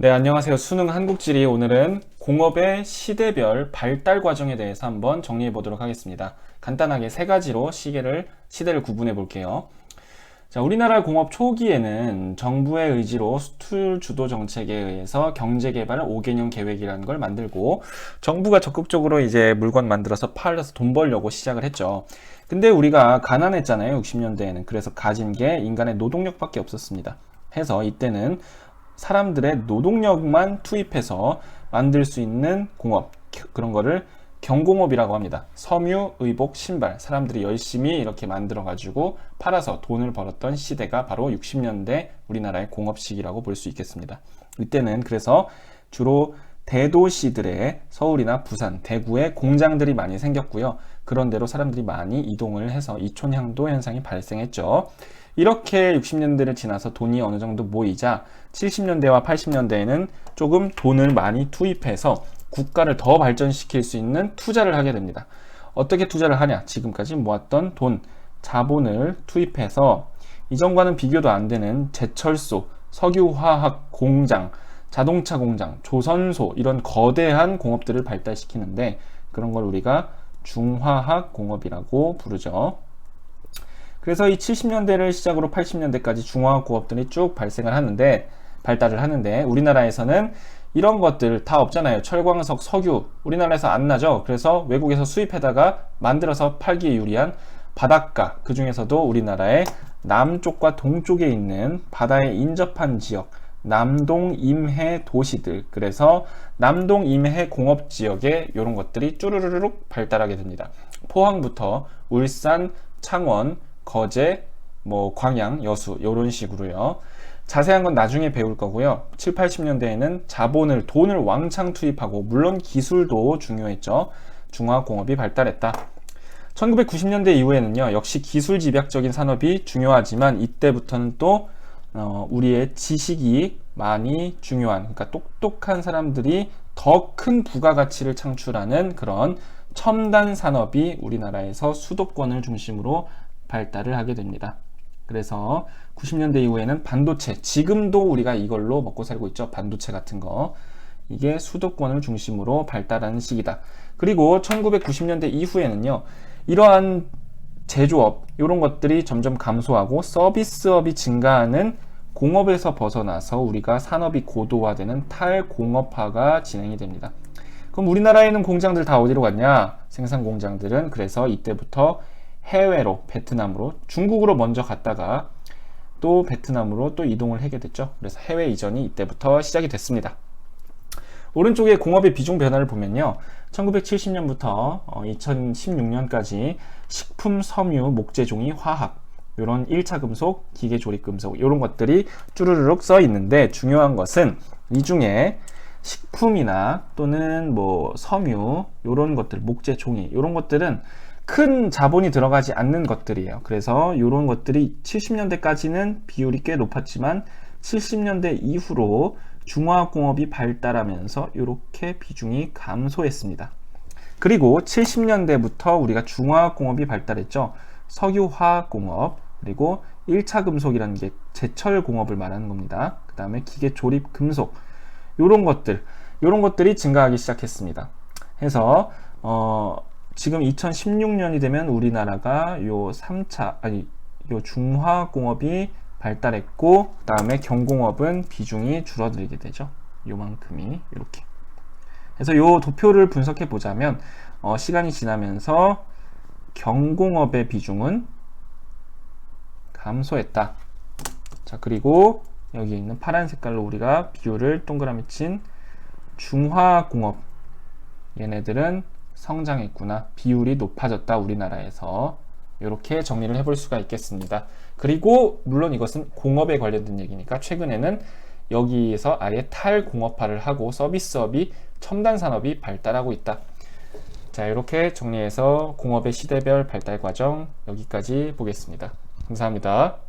네, 안녕하세요. 수능 한국지리 오늘은 공업의 시대별 발달 과정에 대해서 한번 정리해 보도록 하겠습니다. 간단하게 세 가지로 시계를, 시대를 구분해 볼게요. 자, 우리나라 공업 초기에는 정부의 의지로 수출 주도 정책에 의해서 경제 개발 5개년 계획이라는 걸 만들고 정부가 적극적으로 이제 물건 만들어서 팔려서 돈 벌려고 시작을 했죠. 근데 우리가 가난했잖아요. 60년대에는. 그래서 가진 게 인간의 노동력밖에 없었습니다. 해서 이때는 사람들의 노동력만 투입해서 만들 수 있는 공업 그런 거를 경공업이라고 합니다. 섬유, 의복, 신발 사람들이 열심히 이렇게 만들어 가지고 팔아서 돈을 벌었던 시대가 바로 60년대 우리나라의 공업 시기라고 볼 수 있겠습니다. 이때는 그래서 주로 대도시들의 서울이나 부산, 대구에 공장들이 많이 생겼고요. 그런 데로 사람들이 많이 이동을 해서 이촌향도 현상이 발생했죠. 이렇게 60년대를 지나서 돈이 어느 정도 모이자 70년대와 80년대에는 조금 돈을 많이 투입해서 국가를 더 발전시킬 수 있는 투자를 하게 됩니다. 어떻게 투자를 하냐? 지금까지 모았던 돈, 자본을 투입해서 이전과는 비교도 안 되는 제철소, 석유화학 공장, 자동차 공장, 조선소 이런 거대한 공업들을 발달시키는데 그런 걸 우리가 중화학 공업이라고 부르죠. 그래서 이 70년대를 시작으로 80년대까지 중화학 공업들이 쭉 발생을 하는데 발달을 하는데 우리나라에서는 이런 것들 다 없잖아요. 철광석, 석유 우리나라에서 안 나죠. 그래서 외국에서 수입해다가 만들어서 팔기에 유리한 바닷가 그 중에서도 우리나라의 남쪽과 동쪽에 있는 바다에 인접한 지역 남동 임해 도시들 그래서 남동 임해 공업 지역에 이런 것들이 쭈르르륵 발달하게 됩니다. 포항부터 울산, 창원, 거제, 뭐 광양, 여수 이런 식으로요. 자세한 건 나중에 배울 거고요. 7, 80년대에는 자본을 돈을 왕창 투입하고 물론 기술도 중요했죠. 중화공업이 발달했다. 1990년대 이후에는요. 역시 기술 집약적인 산업이 중요하지만 이때부터는 또 어, 우리의 지식이 많이 중요한 그러니까 똑똑한 사람들이 더 큰 부가가치를 창출하는 그런 첨단 산업이 우리나라에서 수도권을 중심으로 발달을 하게 됩니다. 그래서 90년대 이후에는 반도체, 지금도 우리가 이걸로 먹고 살고 있죠. 반도체 같은 거. 이게 수도권을 중심으로 발달하는 시기다. 그리고 1990년대 이후에는요. 이러한 제조업, 이런 것들이 점점 감소하고 서비스업이 증가하는 공업에서 벗어나서 우리가 산업이 고도화되는 탈공업화가 진행이 됩니다. 그럼 우리나라에 있는 공장들 다 어디로 갔냐? 생산 공장들은 그래서 이때부터 해외로 베트남으로 중국으로 먼저 갔다가 또 베트남으로 또 이동을 하게 됐죠. 그래서 해외 이전이 이때부터 시작이 됐습니다. 오른쪽에 공업의 비중 변화를 보면요. 1970년부터 2016년까지 식품, 섬유, 목재종이 화학, 이런 1차 금속, 기계 조립 금속, 이런 것들이 쭈르륵 써 있는데 중요한 것은 이 중에 식품이나 또는 뭐 섬유, 이런 것들, 목재, 종이, 이런 것들은 큰 자본이 들어가지 않는 것들이에요. 그래서 이런 것들이 70년대까지는 비율이 꽤 높았지만 70년대 이후로 중화공업이 발달하면서 이렇게 비중이 감소했습니다. 그리고 70년대부터 우리가 중화공업이 발달했죠. 석유화학공업, 그리고 1차 금속이라는 게 제철 공업을 말하는 겁니다. 그 다음에 기계 조립 금속, 이런 것들, 이런 것들이 증가하기 시작했습니다. 해서, 어, 지금 2016년이 되면 우리나라가 요 3차 아니 요 중화 공업이 발달했고 그 다음에 경공업은 비중이 줄어들게 되죠. 요만큼이 이렇게. 그래서 요 도표를 분석해 보자면 어, 시간이 지나면서 경공업의 비중은 감소했다. 자 그리고 여기 있는 파란 색깔로 우리가 비율을 동그라미 친 중화공업 얘네들은 성장했구나. 비율이 높아졌다. 우리나라에서. 이렇게 정리를 해볼 수가 있겠습니다. 그리고 물론 이것은 공업에 관련된 얘기니까 최근에는 여기에서 아예 탈공업화를 하고 서비스업이 첨단 산업이 발달하고 있다. 자, 이렇게 정리해서 공업의 시대별 발달 과정 여기까지 보겠습니다. 감사합니다.